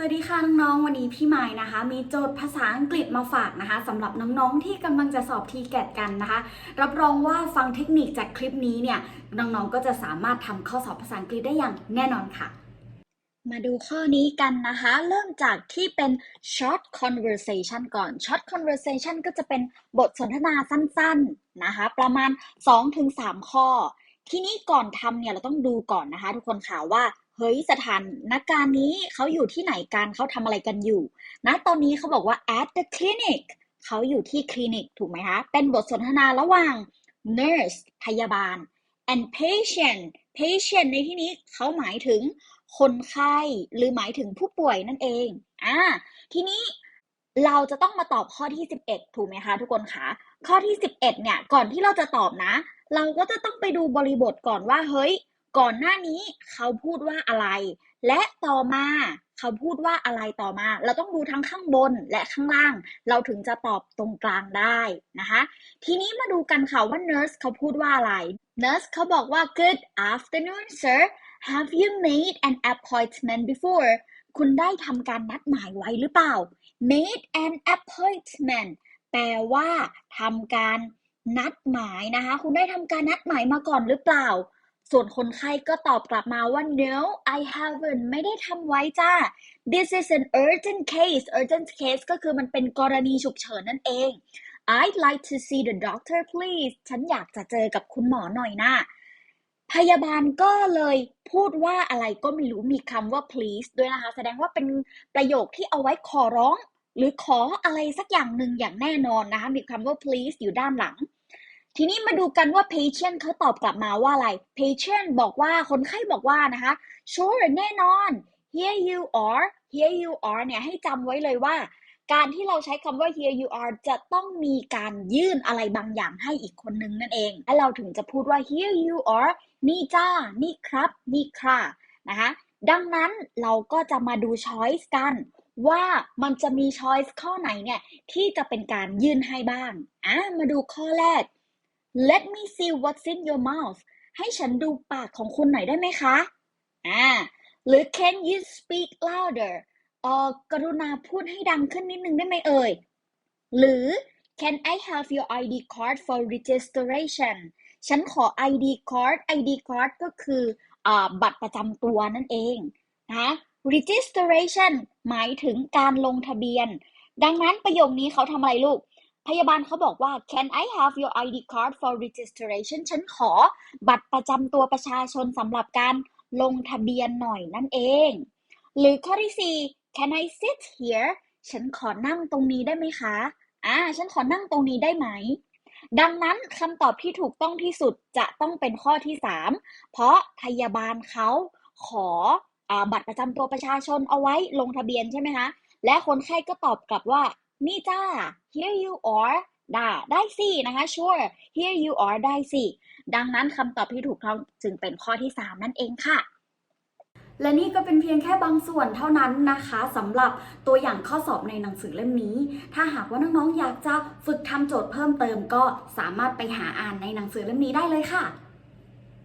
สวัสดีค่ะน้องๆ วันนี้พี่ไม้นะคะ มีโจทย์ภาษาอังกฤษมาฝากนะคะสำหรับน้องๆที่กำลังจะสอบทีแกตกันนะคะ รับรองว่าฟังเทคนิคจากคลิปนี้เนี่ยน้องๆก็จะสามารถทำข้อสอบภาษาอังกฤษได้อย่างแน่นอนค่ะ มาดูข้อนี้กันนะคะ เริ่มจากที่เป็น short conversation ก่อน short conversation ก็จะเป็นบทสนทนาสั้นๆนะคะ ประมาณ 2-3 ข้อ ทีนี้ก่อนทำเนี่ยเราต้องดูก่อนนะคะ ทุกคนค่ะว่า เฮ้ยสถานการนี้เขาอยู่ที่ไหนกันเขาทำอะไรกันอยู่นะตอนนี้เขาบอกว่า at the clinic เขาอยู่ที่คลินิกถูกไหมคะ เป็นบทสนทนาระหว่าง nurse พยาบาล and patient patient ในที่นี้เขาหมายถึงคนไข้หรือหมายถึงผู้ป่วยนั่นเองอ่าทีนี้เราจะต้องมาตอบข้อที่ 11 ถูกไหมคะทุกคนคะข้อที่ 11 เนี่ย ก่อนที่เราจะตอบนะ เราก็จะต้องไปดูบริบทก่อนว่า เฮ้ย ก่อนหน้านี้เขาพูดว่าอะไร และต่อมาเขาพูดว่าอะไรต่อมา เราต้องดูทั้งข้างบนและข้างล่าง เราถึงจะตอบตรงกลางได้นะคะ ทีนี้มาดูกันค่ะว่า nurse เขาพูดว่าอะไร nurse เขาบอกว่า good afternoon sir have you made an appointment before คุณได้ทำการนัดหมายไว้หรือเปล่า made an appointment แปลว่าทำการนัดหมายนะคะ คุณได้ทำการนัดหมายมาก่อนหรือเปล่า ส่วนคนไข้ก็ตอบกลับมาว่า no I haven't ไม่ได้ทำไว้จ้า this is an urgent case urgent case ก็คือมันเป็นกรณีฉุกเฉินนั่นเอง I'd like to see the doctor please ฉันอยากจะเจอกับคุณหมอหน่อยนะ พยาบาลก็เลยพูดว่าอะไรก็ไม่รู้มีคำว่า please ด้วยนะคะ แสดงว่าเป็นประโยคที่เอาไว้ขอร้อง หรือขออะไรสักอย่างหนึ่งอย่างแน่นอนนะคะ มีคำว่า please อยู่ด้านหลัง ทีนี้มาดูกันว่า patient เขาตอบกลับมาว่าอะไร patient บอกว่าคนไข้บอกว่านะคะ sure แน่นอน here you are here you are เนี่ยให้จำไว้เลยว่า การที่เราใช้คำว่า here you are จะต้องมีการยื่นอะไรบางอย่างให้อีกคนนึงนั่นเอง และเราถึงจะพูดว่า here you are นี่จ้า นี่ครับ นี่ค่ะนะคะ ดังนั้นเราก็จะมาดู choice กันว่ามันจะมี choice ข้อไหนเนี่ยที่จะเป็นการยื่นให้บ้าง อะ มาดูข้อแรก let me see what's in your mouth ให้ฉันดูปากของคุณหน่อยได้ไหมคะ อ่า หรือ can you speak louder เอ่อกรุณาพูดให้ดังขึ้นนิดนึงได้ไหมเอ่ย หรือ can I have your ID card for registration ฉันขอ ID card ID card ก็คืออาบัตรประจำตัวนั่นเองนะ registration หมายถึงการลงทะเบียน ดังนั้นประโยคนี้เขาทำอะไรลูก พยาบาลเขาบอกว่า can I have your ID card for registration ฉันขอบัตรประจำตัวประชาชนสำหรับการลงทะเบียนหน่อยนั่นเอง หรือข้อที่ 4 can I sit here ฉันขอนั่งตรงนี้ได้ไหมคะ อ่า ฉันขอนั่งตรงนี้ได้ไหม ดังนั้นคำตอบที่ถูกต้องที่สุดจะต้องเป็นข้อที่ 3 เพราะพยาบาลเขาขออบัตรประจำตัวประชาชนเอาไว้ลงทะเบียนใช่ไหมคะ และคนไข้ก็ตอบกลับว่า นี่จ้า here you are ได้ได้สินะคะ sure here you are ได้สิ ดังนั้นคำตอบที่ถูกต้องจึงเป็นข้อที่ 3 นั่นเองค่ะและนี่ก็เป็นเพียงแค่บางส่วนเท่านั้นนะคะสำหรับตัวอย่างข้อสอบในหนังสือเล่มนี้ ถ้าหากว่าน้องๆอยากจะฝึกทำโจทย์เพิ่มเติมก็สามารถไปหาอ่านในหนังสือเล่มนี้ได้เลยค่ะ